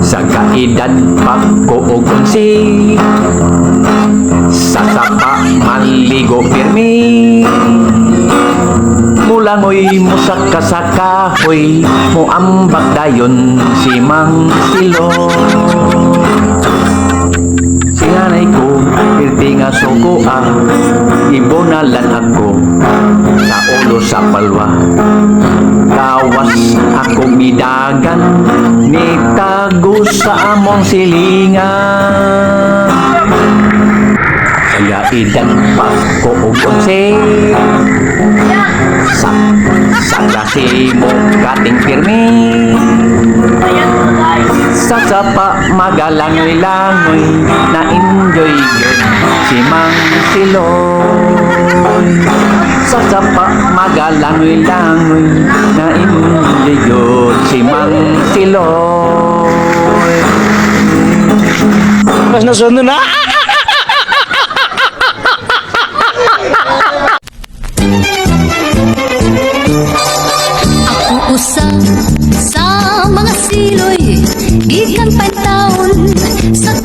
Sa kaedad pagkuugunsi Sa sapa maligo pirmi. Mulangoy mo sa kasakahoy Mo ambak dayon si Mang Silo suko ang Ibonalan ako Sa ulo sa palwa. Kawas ako midagan Ni tago sa among silingan Kaya idan pa ko ugonse Sa, sa kasi mo kating pirmi. Sa sapa magalangoy-langoy na si Siloy sa sapa magalangoy-langoy na yun si Mang Siloy Mas nasunod na. Usa sa mga siloy Gikan pa taon sa